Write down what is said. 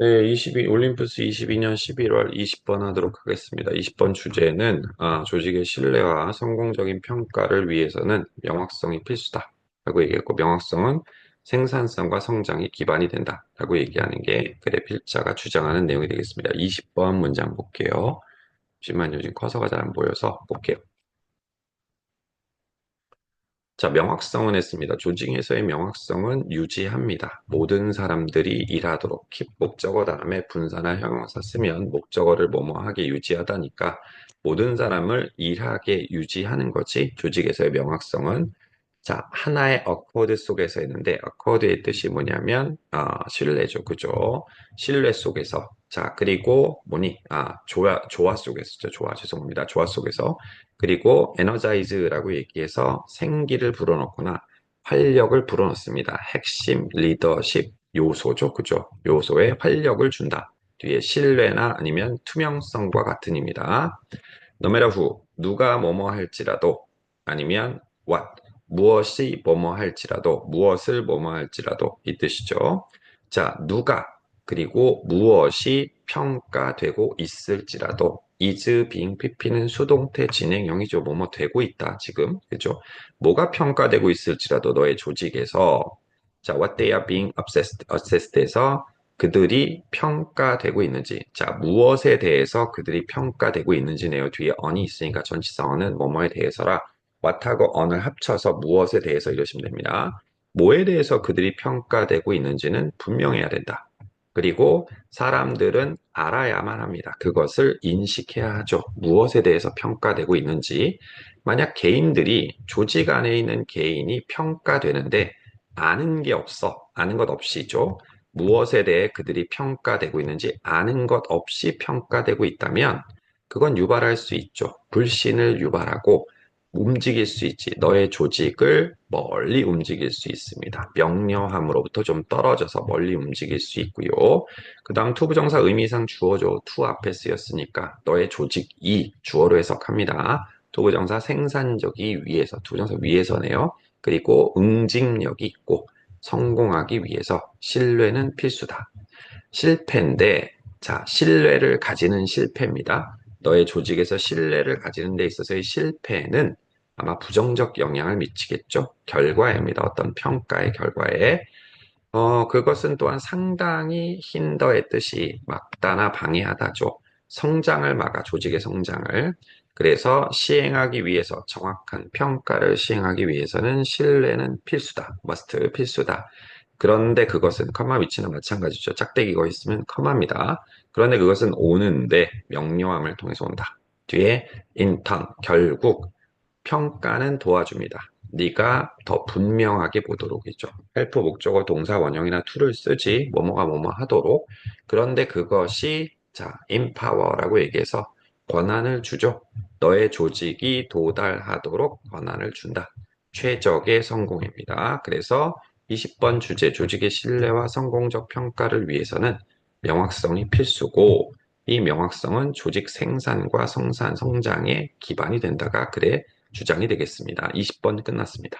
네, 22, 올림푸스 22년 11월 20번 하도록 하겠습니다. 20번 주제는 아, 조직의 신뢰와 성공적인 평가를 위해서는 명확성이 필수다 라고 얘기했고 명확성은 생산성과 성장이 기반이 된다 라고 얘기하는 게 글의 필자가 주장하는 내용이 되겠습니다. 20번 문장 볼게요. 잠시만요. 지금 커서가 잘 안 보여서 볼게요. 자, 명확성은 했습니다. 조직에서의 명확성은 유지합니다. 모든 사람들이 일하도록 킵 목적어 다음에 분사나 형용사 쓰면 목적어를 뭐뭐하게 유지하다니까 모든 사람을 일하게 유지하는 거지. 조직에서의 명확성은 자, 하나의 어코드 속에서 있는데 어코드의 뜻이 뭐냐면 어, 신뢰죠. 그죠? 신뢰 속에서 자, 그리고 뭐니? 아, 조화 조화 속에서 조화 죄송합니다. 조화 속에서 그리고 에너자이즈라고 얘기해서 생기를 불어넣거나 활력을 불어넣습니다. 핵심 리더십 요소죠. 그죠? 요소에 활력을 준다. 뒤에 신뢰나 아니면 투명성과 같은입니다. 노메라 후 누가 뭐뭐 할지라도 아니면 what 무엇이 뭐뭐 할지라도 무엇을 뭐뭐 할지라도 이 뜻이죠. 자, 누가 그리고 무엇이 평가되고 있을지라도 is being pp는 수동태 진행형이죠. 뭐뭐 되고 있다 지금 그죠? 뭐가 평가되고 있을지라도 너의 조직에서 자 what they are being assessed, assessed에서 그들이 평가되고 있는지 자 무엇에 대해서 그들이 평가되고 있는지네요. 뒤에 on이 있으니까 전치사어는 뭐뭐에 대해서라 what하고 on을 합쳐서 무엇에 대해서 이러시면 됩니다. 뭐에 대해서 그들이 평가되고 있는지는 분명해야 된다. 그리고 사람들은 알아야만 합니다. 그것을 인식해야 하죠. 무엇에 대해서 평가되고 있는지. 만약 개인들이 조직 안에 있는 개인이 평가되는데 아는 게 없어. 아는 것 없이죠. 무엇에 대해 그들이 평가되고 있는지 아는 것 없이 평가되고 있다면 그건 유발할 수 있죠. 불신을 유발하고 움직일 수 있지. 너의 조직을 멀리 움직일 수 있습니다. 명료함으로부터 좀 떨어져서 멀리 움직일 수 있고요. 그 다음 투부정사 의미상 주어죠. 투 앞에 쓰였으니까 너의 조직이 주어로 해석합니다. 투부정사 생산적이 위해서, 투부정사 위해서네요. 그리고 응징력이 있고 성공하기 위해서 신뢰는 필수다. 실패인데, 자, 신뢰를 가지는 실패입니다. 너의 조직에서 신뢰를 가지는 데 있어서의 실패는 아마 부정적 영향을 미치겠죠. 결과입니다. 어떤 평가의 결과에. 어, 그것은 또한 상당히 힌더의 뜻이 막다나 방해하다죠. 성장을 막아, 조직의 성장을. 그래서 시행하기 위해서 정확한 평가를 시행하기 위해서는 신뢰는 필수다. must 필수다. 그런데 그것은 커마 위치는 마찬가지죠. 짝대기가 있으면 커마입니다. 그런데 그것은 오는데 명료함을 통해서 온다. 뒤에 인턴 결국 평가는 도와줍니다. 네가 더 분명하게 보도록이죠. 헬프 목적어 동사 원형이나 툴을 쓰지 뭐뭐가 뭐뭐 하도록 그런데 그것이 자 empower라고 얘기해서 권한을 주죠. 너의 조직이 도달하도록 권한을 준다. 최적의 성공입니다. 그래서 20번 주제 조직의 신뢰와 성공적 평가를 위해서는 명확성이 필수고 이 명확성은 조직 생산과 성산, 성장의 기반이 된다가 그래 주장이 되겠습니다. 20번 끝났습니다.